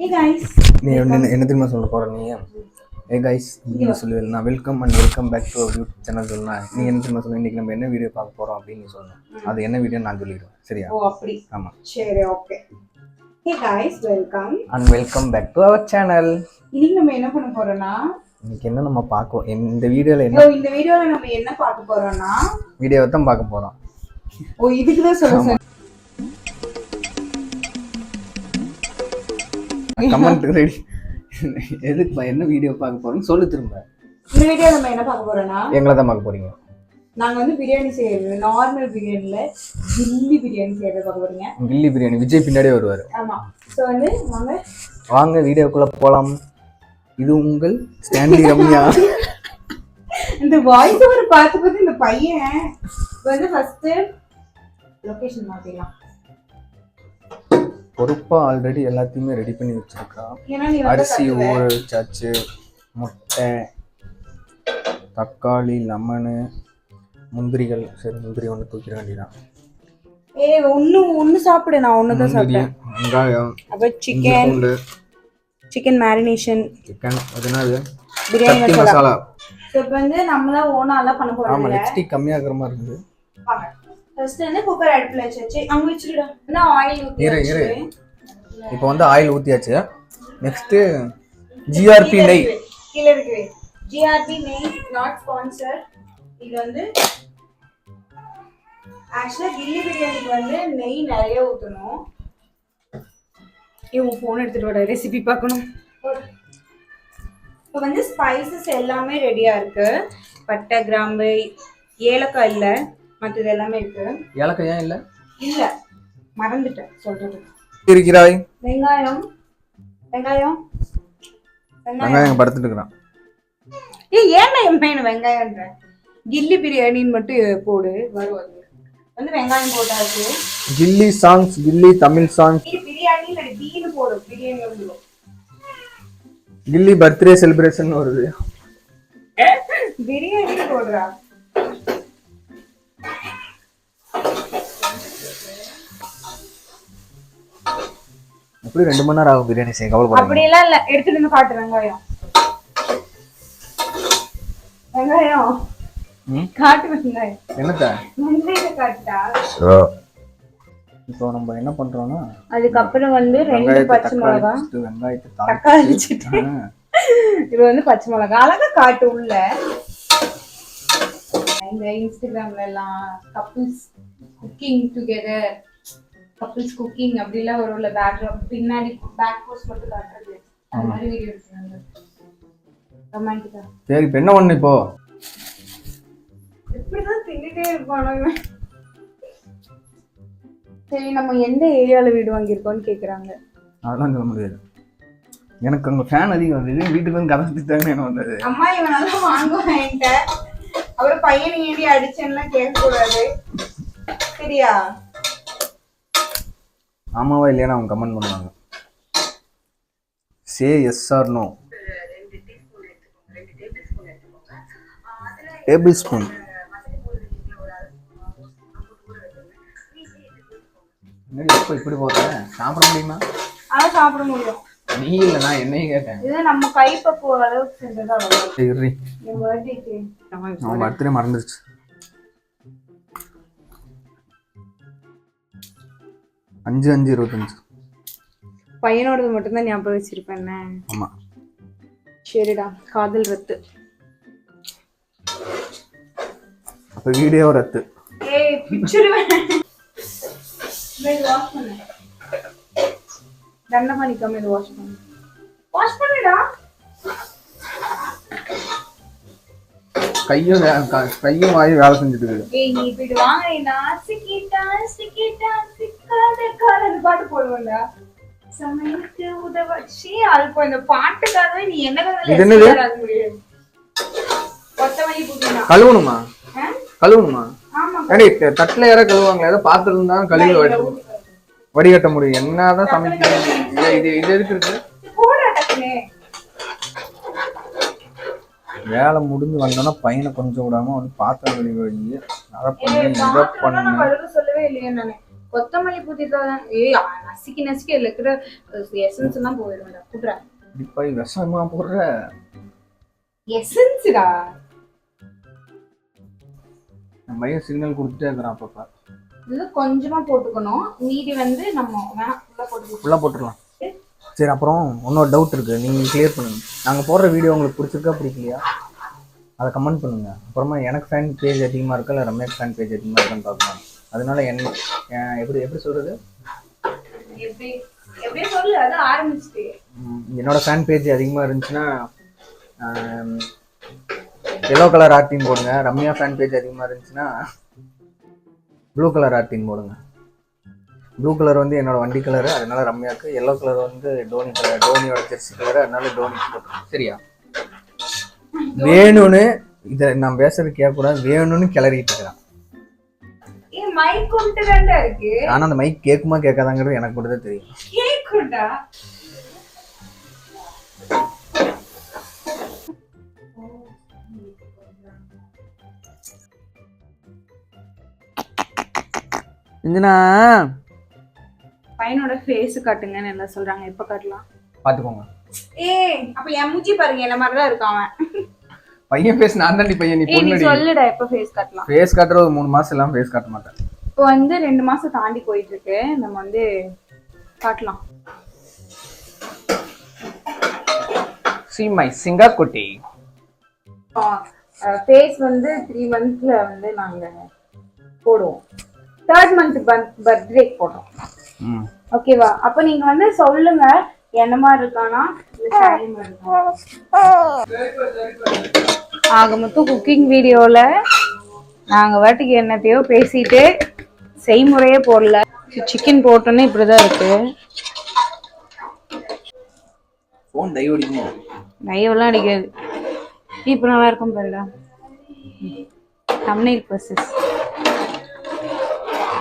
நீ என்ன என்ன தெரியுமா சொல்ல போற நீ? ஏ கைஸ் நீங்க சொல்லுவேன் நான் welcome and welcome back to YouTube channel சொல்லலாம் நீ என்ன தெரியுமா சொல்லுங்க இன்னைக்கு நம்ம என்ன வீடியோ பார்க்க போறோம் அப்படின்னு நீ சொல்லணும் அது என்ன வீடியோ நான் சொல்லிடுவேன். சரியா? ஓ அப்படி. ஆமா. சரி okay hey guys welcome and welcome back to our channel இன்னைக்கு நம்ம என்ன பண்ண போறோம்னா இன்னைக்கு என்ன நம்ம பார்க்க இந்த வீடியோல என்ன இந்த வீடியோல நம்ம என்ன பார்க்க போறோம்னா வீடியோவை தான் பார்க்க போறோம். ஓ இதுக்கு தான் சொல்ல கமெண்ட் ரெடி எதுக்கு என்ன வீடியோ பார்க்க போறோம்னு சொல்லு திரும்ப. இந்த வீடியோல நம்ம என்ன பார்க்க போறோம்னா எங்களை தான் பார்க்க போறீங்க. நாங்க வந்து பிரியாணி செய்யறது நார்மல் பிரியாணில கில்லி பிரியாணி செய்யறது பார்க்க போறீங்க. கில்லி பிரியாணி விஜய் பின்னாடியே வருவார். ஆமா. சோ வந்து வாங்க. வாங்க வீடியோக்குள்ள போலாம். இது உங்கள் ஸ்டான்லி ரம்யா. இந்த வாய்ஸ் ஓவர் பார்த்து பார்த்து இந்த பையன் வந்து ஃபர்ஸ்ட் லொகேஷன் மாத்திடலாம். பொறுப்பா ஆல்ரெடி எல்லாத்தையுமே ரெடி பண்ணி வச்சிருக்கா. அரிசி ஊற வச்சாச்சு முட்டை தக்காளி லெமனு முந்திரிகள். சரி முந்திரி ஒன்று தூக்கிட வேண்டியதான் ஏய் ஒண்ணு ஒண்ணு சாப்பிடு நான் ஒண்ணு தான் முந்திரி சாப்பிட்டேன். வெங்காயம் அப்புறம் சிக்கன் சிக்கன் மேரினேஷன் சிக்கன் அது என்னது? பிரியாணி மசாலா இப்போ வந்து நம்மளாம் ஓனாலாம் பண்ண போறோம் ஆமா நெக்ஸ்ட் கம்மியா இருக்கிற மாதிரி இருக்குது வாங்க. ஃபர்ஸ்ட் வந்து குக்கர் அடுப்புல வச்சாச்சு அங்க வச்சுடுடா என்ன ஆயில் ஊத்தி இரு, இப்போ வந்து ஆயில் ஊற்றியாச்சு நெக்ஸ்ட்டு ஜிஆர்பி நெய். கீழ இருக்கு. ஜிஆர்பி நெய் நாட் ஸ்பான்சர் இது வந்து ஆக்சுவலா கில்லி பிரியாணிக்கு வந்து நெய் நிறைய ஊத்தணும். ஏ உன் ஃபோன் எடுத்துட்டு வர ரெசிபி பார்க்கணும். இப்போ வந்து ஸ்பைசஸ் எல்லாமே ரெடியா இருக்கு. பட்டை கிராம்பு ஏலக்காய் இல்லை. மற்றது எல்லாமே இருக்கு. ஏலக்காய் ஏன் இல்லை? இல்ல. மறந்துட்டேன் சொல்றது இருக்கிறாய். வெங்காயம். வெங்காயம். வெங்காயம். படுத்துட்டு இருக்கிறான். ஏய் ஏன்டா என் பையனை வெங்காயம்ன்ற? கில்லி பிரியாணின்னு மட்டும் போடு வரும் அது. வந்து வெங்காயம் போட்டாச்சு. கில்லி சாங்ஸ் கில்லி தமிழ் சாங்ஸ் பிரியாணி இல்லை டீனு போடு பிரியாணி வந்துடும் கில்லி பர்த்டே செலிப்ரேஷன் வருது பிரியாணி போடுறா. எப்படி ரெண்டு மணி நேரம் ஆகும் பிரியாணி செய்ய கவலைப்படாது அப்படியெல்லாம் இல்ல எடுத்துட்டு வந்து காட்டு வெங்காயம். வெங்காயம். காட்டு வெங்காயம். என்னத்த? வெங்காயத்தை காட்டுடா. இப்போ நம்ம என்ன பண்றோம்னா அதுக்கப்புறம் வந்து ரெண்டு பச்சை மிளகா. வெங்காயத்தை தக்காளி இது வந்து பச்சை மிளகா. அழகா காட்டு உள்ள. இந்த இன்ஸ்டாகிராம்ல எல்லாம் couples cooking together couples cooking அப்படிலாம் வரும்ல பேக்ரவுண்ட் பின்னாடி பேக் போஸ்ட் மட்டும் காட்டுறது. அந்த மாதிரி வீடியோ எடுக்கிறாங்க ரொமான்டிக்கா சரி இப்போ என்ன பண்ணு இப்போ? எப்படிதான் தின்னுட்டே இருப்பானோ சரி நம்ம எந்த ஏரியால வீடு வாங்கியிருக்கோம்னு கேக்குறாங்க. அதெல்லாம் சொல்ல முடியாது. எனக்கு அங்கே ஃபேன் அதிகம் வந்தது வீட்டுக்கு வந்து கதை சுற்றிட்டாங்க என்ன வந்தது. அம்மா இவன் நல்லா வாங்குவான் என்கிட்ட. அப்புறம் பையனை ஏறி அடிச்சேன்லாம் கேட்க கூடாது சரியா? ஆமாவா இல்லையான்னு அவங்க கமெண்ட் பண்ணுவாங்க. Say yes or no tablespoon என்னடி எப்போ இப்படி போகிற சாப்பிட முடியுமா? அதான் சாப்பிட முடியும். நீ இல்லை நான் என்னையும் கேட்டேன். இது நம்ம கைப்பக்குவ அளவுக்கு செஞ்சதா வரும். சரி அவன் பர்த்டே மறந்துருச்சு. அஞ்சு அஞ்சு இருபத்தஞ்சு. பையனோடது மட்டும்தான் ஞாபகம் வச்சிருப்பேன் ஆமாம் சரிடா காதல் ரத்து. அப்போ வீடியோ ரத்து. ஏய் வாஷ் பண்ணு. தண்டை பண்ணிக்காம இது வாஷ் பண்ணு. வாஷ் பண்ணுடா. கையும் கையும் வாயும் வேலை செஞ்சுட்டு இருக்குது. ஏய் நீ இப்ப இது வாங்கினா சிக்கிட்டா சிக்கிட்டா காலன்னு பாட்டு போடுவேன்டா? உதவாச்சு இந்த பாட்டுக்காகவே நீ என்ன கழுவணுமா? கழுவணுமா? ஏடி தட்டுல யாரோ கழுவுவாங்களே ஏதோ பாத்திரம் தான் கழுவி வடி வடிகட்ட. முடியும். என்னதான் சமைக்கிறது இது இது இது எதுக்கு இருக்கு? வேலை முடிஞ்சு வந்தோன்னா பையனை கொஞ்சம் விடாம வந்து பாத்திரம் கழுவி வை அதை பண்ணு இதை பண்ணு. சொல்லவே இல்லையே நானு. கொத்தமல்லி புதிதா ஏய் நசுக்கி நசுக்கி அதுல இருக்கிற எசன்ஸ் எல்லாம் போயிடும்டா கூட்டுறா இப்போ விஷமா போடுற எசன்ஸ்டா நம்ம பையன் சிக்னல் கொடுத்துட்டே இருக்கிறான் அப்பப்போ இது கொஞ்சமா போட்டுக்கணும் மீதி வந்து நம்ம வேணாம் ஃபுல்லா போட்டுக்கலாம் ஃபுல்லாக போட்டுடலாம் சரி அப்புறம் இன்னொரு டவுட் இருக்குது நீங்கள் கிளியர் பண்ணுங்க. நாங்கள் போடுற வீடியோ உங்களுக்கு பிடிச்சிருக்கா பிடிக்கலையா? அதை கமெண்ட் பண்ணுங்க. அப்புறமா எனக்கு ஃபேன் பேஜ் அதிகமாக இருக்கா இல்லை ரமேஷ் ஃபேன் பேஜ் அதிகமாக இருக்கான்னு பார்க்கணும் அதனால என்ன என் எப்படி எப்படி ஆரம்பிச்சுட்டு. என்னோட ஃபேன் பேஜ் அதிகமாக இருந்துச்சுன்னா எல்லோ கலர் ஆர்டின் போடுங்க. ரம்யா ஃபேன் பேஜ் அதிகமாக இருந்துச்சுன்னா ப்ளூ கலர் ஆர்டின் போடுங்க. ப்ளூ கலர் வந்து என்னோட வண்டி கலர் அதனால ரம்யாக்கு எல்லோ கலர் வந்து டோனி கலர் டோனியோட ஜெர்சி கலர் அதனால டோனி போட்டுருங்க. சரியா? வேணும்னு இதை நான் பேசுறது கேட்கக்கூடாது. வேணும்னு கிளறிட்டு இருக்கிறேன் மைக் கொண்டு தான்டா இருக்கு. ஆனால் அந்த மைக் கேட்குமா கேட்காதாங்கிறது எனக்கு மட்டும் தான் தெரியும். கேக்கும்டா. இஞ்சினா பையனோட ஃபேஸ் காட்டுங்கன்னு எல்லாம் சொல்றாங்க எப்ப காட்டலாம். பார்த்துக்கோங்க. ஏய் அப்ப மூஞ்சி பாருங்க என்ன மாதிரி தான் இருக்கான் அவன். பையன் பேச நான் தாண்டி பையன் நீ பொண்ணு சொல்லுடா எப்ப ஃபேஸ் காட்டலாம்? ஃபேஸ் காட்டுற ஒரு மூணு மாசம் எல்லாம் ஃபேஸ் காட்ட மாட்டேன். இப்போ வந்து ரெண்டு மாசம் தாண்டி போயிட்டு இருக்கு நம்ம வந்து காட்டலாம். சி மை சிங்கா குட்டி. ஃபேஸ் வந்து த்ரீ மந்த்ஸ்ல வந்து நாங்க போடுவோம். தேர்ட் மந்த் பர்த்டே போடுறோம். ம். ஓகேவா அப்ப நீங்க வந்து சொல்லுங்க என்ன மாதிரி இருக்கானா? இல்ல சாரி மாதிரி இருக்கானா? ஆக மொத்தம் குக்கிங் வீடியோல நாங்க வாட்டுக்கு என்னத்தையோ பேசிட்டு செய்முறையே போடல. சிக்கன் போட்டோன்னே இப்படிதான் இருக்கு. Phone dive அடிக்குமா? நைவெல்லாம் அடிக்காது. இப்போ நல்லா இருக்கும் பாருடா தமிழ் பர்சஸ்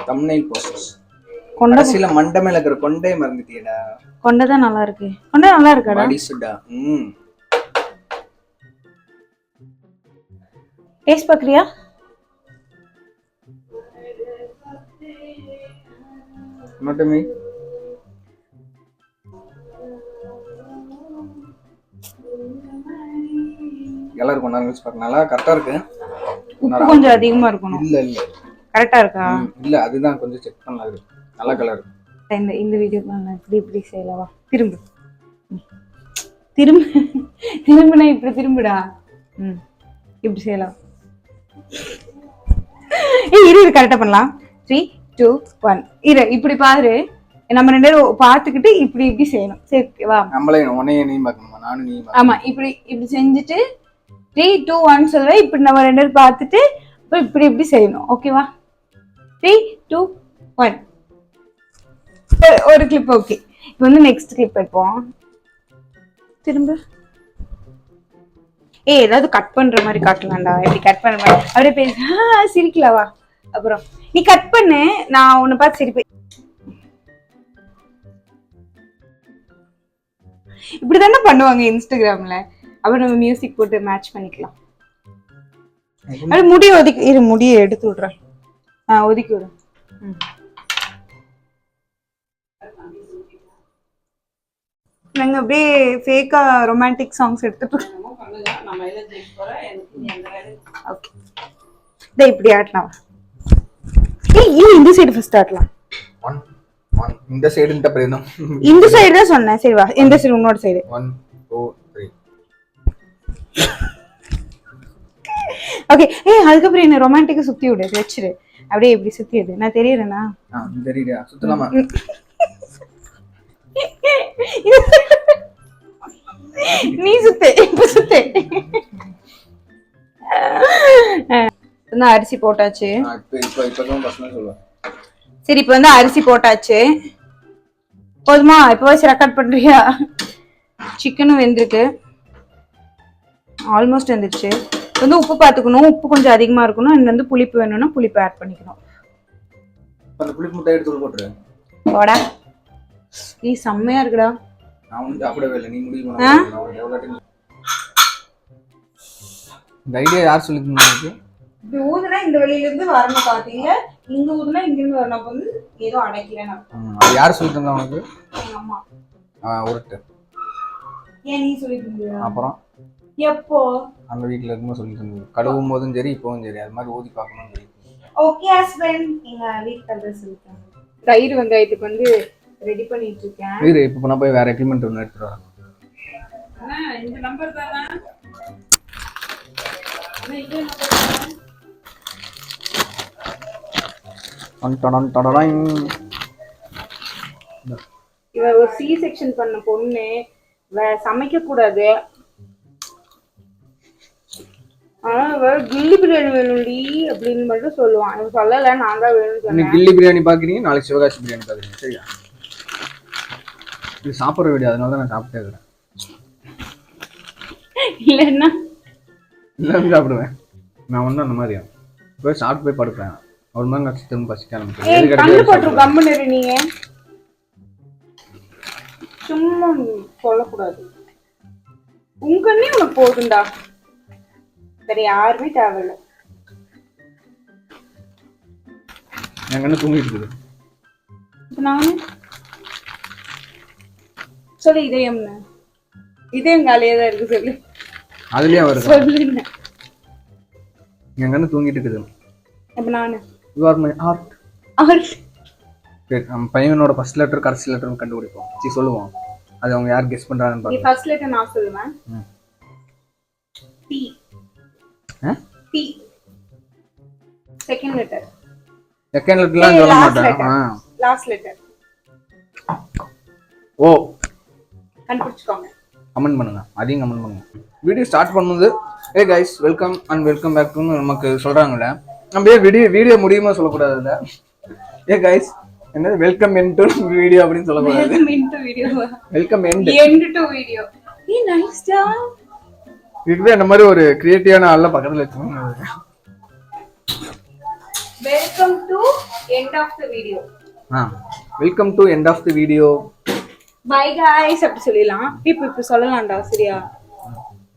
தம்னைல் ப்ராசஸ் கொண்ட கடைசியில மண்டை மேல இருக்கிற கொண்டே மறந்துட்டியடா. கொண்டை தான் நல்லா இருக்கு. கொண்டை நல்லா இருக்காடா? பாடி சுடா ம். டேஸ்ட் பாக்குறியா? மட்டுமே. எல்லாரும் கொண்டாந்து வச்சு பார்க்க நல்லா கரெக்டா இருக்கு. உப்பு கொஞ்சம் அதிகமா இருக்கணும். இல்ல இல்ல. கரெக்டா இருக்கா? இல்ல அதுதான் கொஞ்சம் செக் பண்ணலாம் இருக்கு. நல்ல கலர் இந்த இந்த வீடியோ நான் இப்படி இப்படி செய்யலவா திரும்பு. திரும்ப திரும்பினா இப்படி திரும்புடா. ம் இப்படி செய்யலாம். ஏய் இரு இரு கரெக்டாக பண்ணலாம். த்ரீ டூ ஒன் இரு இப்படி பாரு. நம்ம ரெண்டு பேரும் பார்த்துக்கிட்டு இப்படி இப்படி செய்யணும். சரி வா. நம்மளே உன்னையே நீ பார்க்கணுமா? நானும் நீ ஆமா இப்படி இப்படி செஞ்சுட்டு த்ரீ டூ ஒன் சொல்லுவேன் இப்படி நம்ம ரெண்டு பேரும் பார்த்துட்டு அப்புறம் இப்படி இப்படி செய்யணும். ஓகேவா த்ரீ டூ ஒன் ஒரு கிளிப் ஓகே இப்போ வந்து நெக்ஸ்ட் கிளிப் எடுப்போம். திரும்ப. ஏய் ஏதாவது கட் பண்ற மாதிரி காட்டலாம்டா இப்படி கட் பண்ற மாதிரி. அப்படியே பேச. சிரிக்கலவா அப்புறம் நீ கட் பண்ணு. நான் உன்னை பார்த்து சிரிப்பேன். இப்படி தானே பண்ணுவாங்க இன்ஸ்டாகிராம்ல. அப்புறம் நம்ம மியூசிக் போட்டு மேட்ச் பண்ணிக்கலாம். அது முடி ஒதுக்கி இரு முடியை எடுத்து விடுறேன். ஆ ஒதுக்கி விடு. ம். நாங்க அப்படியே ஃபேக்கா ரொமான்டிக் சாங்ஸ் எடுத்துட்டு ஓகே இதே இப்படி ஆட்டலாம் ஏய் இல்ல இந்த சைடு ஃபர்ஸ்ட் ஆட்டலாம் இந்த பிரேதம் இந்த சைடு தான். சொன்னேன். சரி வா. இந்த சைடு உன்னோட side one two three okay ஏய் அதுக்கப்புறம் என்ன ரொமான்டிக்கா சுத்தி விடு. வச்சிரு. அப்படியே இப்படி சுத்தி விடு நான் தெரியறேனா? ஆ தெரியுதா சுத்தலாமா? நீ சுத்து இப்ப சுத்து. அரிசி போட்டாச்சு. சரி இப்போ வந்து அரிசி போட்டாச்சு. போதுமா? இப்போ வச்சு ரெக்கார்ட் பண்றியா? சிக்கனும் வெந்திருக்கு. ஆல்மோஸ்ட் வெந்துருச்சு. வந்து உப்பு பார்த்துக்கணும் உப்பு கொஞ்சம் அதிகமா இருக்கணும். இன்னும் வந்து புளிப்பு வேணும்னா புளிப்பு ஆட் பண்ணிக்கணும். அந்த புளிப்பு முட்டை எடுத்து போட்டுரு. போடா. நீ செம்மையா இருக்குடா. இந்த ஐடியா யார் சொல்லி உனக்கு? இப்படி ஊதுனா இந்த வழியில இருந்து வரணும் பாத்தீங்க இங்க ஊர்னா இங்க இருந்து வரணும். அப்ப வந்து ஏதோ. ம், அது யார் சொல்லி தந்தா உனக்கு? எங்க அம்மா. ஆ, உருட்டு ஏன் நீ இருந்தியா அப்புறம்? எப்போ? அந்த வீட்டில் இருக்கும்போது சொல்லி தந்தது கழுவும் போதும் சரி இப்போவும் சரி. அது மாதிரி ஊதி பார்க்கணும்னு சொல்லி. ஓகே ஹஸ்பண்ட் எங்க சொல்லிட்டாங்க தயிர் வெங்காயத்துக்கு வந்து ரெடி பண்ணிட்டு இருக்கேன் வீடு இப்போ நான் போய் வேற எக்யூப்மெண்ட் ஒன்று எடுத்துட்டு வரேன். இந்த நம்பர் தானே. இவ ஒரு சி செக்ஷன் பண்ண பொண்ணு. சமைக்க கூடாது. ஆனா கில்லி பிரியாணி வேணும்டி அப்படின்னு மட்டும் சொல்லுவான். சொல்லல நான் தான் வேணும்னு சொன்னேன். கில்லி பிரியாணி பார்க்குறீங்க நாளைக்கு சிவகாசி பிரியாணி பார்க்குறீங்க சரியா? இது சாப்பிட்ற வீடியோ அதனால தான் நான் சாப்பிட்டே இருக்கிறேன். இல்லைன்னா? இல்லைன்னு சாப்பிடுவேன். நான் ஒன்றும் அந்த மாதிரியா போய் சாப்பிட்டு போய் படுப்பேன். ஒரு மாதிரி நான் திரும்ப பசிக்க ஆரம்பிச்சேன் நீங்க. சும்மா சொல்லக்கூடாது. உங்க கண்ணே உனக்கு போதும்டா. வேற யாருமே தேவையில்ல. என் கண்ணு தூங்கிட்டு இருக்குது. இப்ப நானு சொல்லு இதயம்னு இதயம் காலியா தான் இருக்கு சொல்லு. அதுலயே வருது. சொல்லுங்க என் கண்ணு தூங்கிட்டு இருக்குது? இப்ப நானு. யூ ஆர் மை சரி நம்ம பையனோட ஃபர்ஸ்ட் லெட்டர் கடைசி லெட்டர்னு கண்டுபிடிப்போம். சரி சொல்லுவோம். அது அவங்க யார் கெஸ் பண்றாங்கன்னு பார்க்கலாம் ஃபர்ஸ்ட் லெட்டர் நான் சொல்லுவேன். T? T second letter second லெட்டர்லாம் சொல்ல மாட்டேன் லாஸ்ட் லெட்டர் ஓ கண்டுபிடிச்சுக்கோங்க. கமெண்ட் பண்ணுங்க. அதையும் கமெண்ட் பண்ணுங்க. வீடியோ ஸ்டார்ட் பண்ணும்போது hey guys welcome and welcome back டுன்னு நமக்கு சொல்றாங்கல்ல. நம்ம ஏன் வீடியோ வீடியோ முடியுமா சொல்லக்கூடாதுல்ல? ஏ கைஸ் என்னது? வெல்கம் என்டு வீடியோ அப்படின்னு சொல்லக்கூடாது. Welcome end end. To video. ஏய் நைஸ் டா இதுவே இந்த மாதிரி ஒரு கிரியேட்டிவான ஆள்லாம் பக்கத்துல வச்சுக்கோங்க. Welcome to end of the video. Ah. Welcome to end of the video bye guys. அப்படி சொல்லிடலாம். இப்போ இப்போ சொல்லலாம்டா சரியா?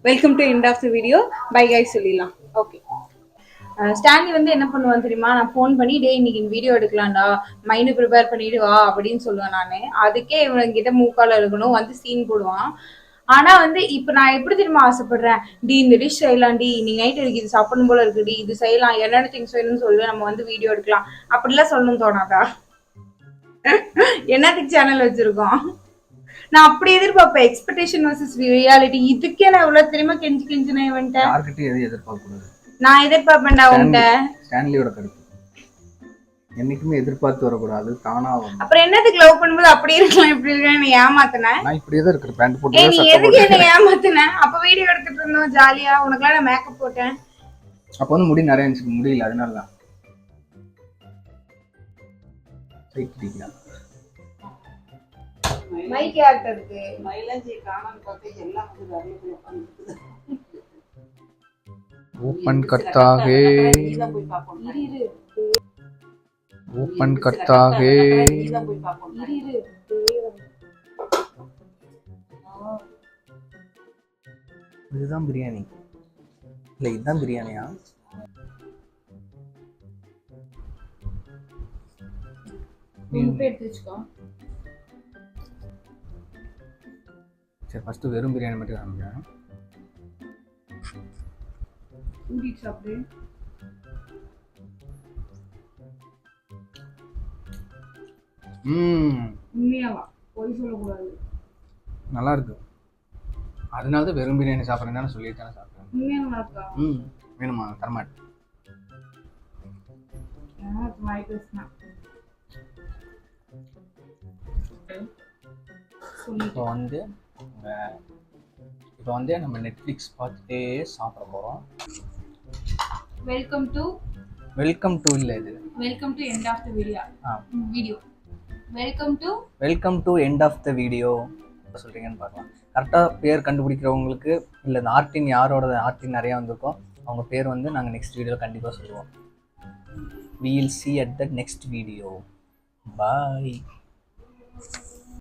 Welcome to end of the video bye guys சொல்லிடலாம். ஓகே ஸ்டான்லி வந்து என்ன பண்ணுவான் தெரியுமா? நான் ஃபோன் பண்ணி டே இன்னைக்கு வீடியோ எடுக்கலாம்டா. மைண்டு ப்ரிப்பேர் பண்ணிட்டு வா அப்படின்னு சொல்லுவேன் நான். அதுக்கே இவன்கிட்ட மூக்கால இருக்கணும் வந்து சீன் போடுவான். ஆனா வந்து இப்ப நான் எப்படி தெரியுமா ஆசைப்படுறேன்? டி இந்த டிஷ் செய்யலாம் டி நீ நைட் எனக்கு இது சாப்பிடணும் போல இருக்குடி இது செய்யலாம். என்னென்ன திங்ஸ் வேணும்னு சொல்லி நம்ம வந்து வீடியோ எடுக்கலாம். அப்படிலாம் சொல்லணும் தோணாதா? என்னத்துக்கு சேனல் வச்சிருக்கோம்? நான் அப்படி எதிர்பார்ப்பேன். எக்ஸ்பெக்டேஷன் வர்சஸ் ரியாலிட்டி இதுக்கே நான் எவ்வளவு தெரியுமா? கெஞ்சி கெஞ்சினேன் இவன்ட்ட யார்கிட்டயும் எதையும் எதிர்பார்க்க கூடாது நான் எதிர்பார்ப்பேன்டா உன்கிட்ட. ஸ்டான்லியோட கருத்து. என்னைக்குமே எதிர்பார்த்து வரக்கூடாது. தானா வரும் அப்புறம் என்னத்துக்கு லவ் பண்ணும்போது அப்படி இருக்கலாம் இப்படி இருக்கலாம் நீ ஏமாத்தின? நான் இப்படியே தான் இருக்கிற பேண்ட் ஏய் போட்டு நீ சட்டை எதுக்கு போட்டு என்ன ஏமாத்தின? அப்ப வீடியோ எடுத்துட்டு இருந்தோம் ஜாலியா உனக்குலாம் நான் மேக்கப் போட்டேன். அப்போ வந்து முடி நிறைய இருந்துச்சு. முடியல அதனால தான் சைக்கிளிக்கா மைக் யார்கிட்ட இருக்கு? மயிலாஞ்சி காணான்னு பார்த்து எல்லாம் வந்து போய் உட்காந்துருக்குது நீதான் போய் பார்க்கணும் இரு இரு. இதுதான் பிரியாணி. இல்ல இதுதான் பிரியாணியா? எடுத்து வச்சுக்கோ சரி ஃபர்ஸ்ட் வெறும் பிரியாணி மட்டும் காமிக்கிறேன் சாப்பிடு ம். உண்மையாவா? பொய் சொல்லக்கூடாது. நல்லா இருக்கு அதனால தான் வெறும் பிரியாணி சாப்பிட்றேன் தானே சொல்லிட்டு தானே சாப்பிட்றேன் உண்மையா இருக்கா ம் வேணுமா? தரமாட்டேன். சொல்லி இப்போ வந்து இப்போ வந்து நம்ம நெட்ஃப்ளிக்ஸ் பார்த்துட்டே சாப்பிட போகிறோம் வெல்கம் டு வெல்கம் டு இல்லை இது. Welcome to end of the video ah. Video welcome to welcome to end of the video சொல்கிறீங்கன்னு பார்க்கலாம். கரெக்டாக பேர் கண்டுபிடிக்கிறவங்களுக்கு இல்லை இந்த ஆர்டின் யாரோட ஆர்டின் நிறையா வந்திருக்கோ அவங்க பேர் வந்து நாங்கள் நெக்ஸ்ட் வீடியோவில் கண்டிப்பாக சொல்லுவோம். We'll see at the next video bye